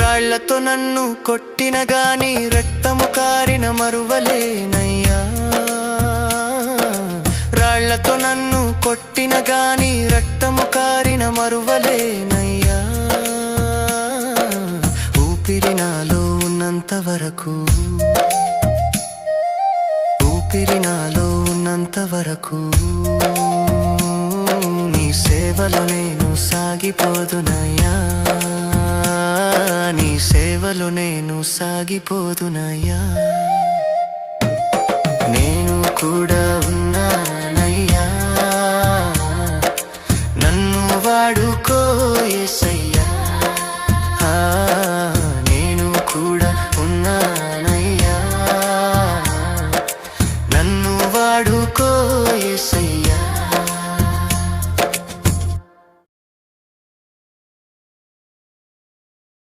రాళ్ళతో నన్ను కొట్టిన గాని రక్తము కారిన మరువలేనయ్యా. రాళ్ళతో నన్ను కొట్టిన గాని రక్తము కారిన మరువలేనయ్యా. ఊపిరి నాలో ఉన్నంత వరకు ఊపిరి నాలో ఉన్నంత వరకు నీ సేవలో నేను సాగిపోదునయ్యా. సేవలు నేను సాగిపోతున్నాయా నేను కూడా ఉన్నానయ్యా. నన్ను వాడుకో ఎసయ్యా నేను కూడా ఉన్నానయ్యా. నన్ను వాడుకో ఎసయ్యా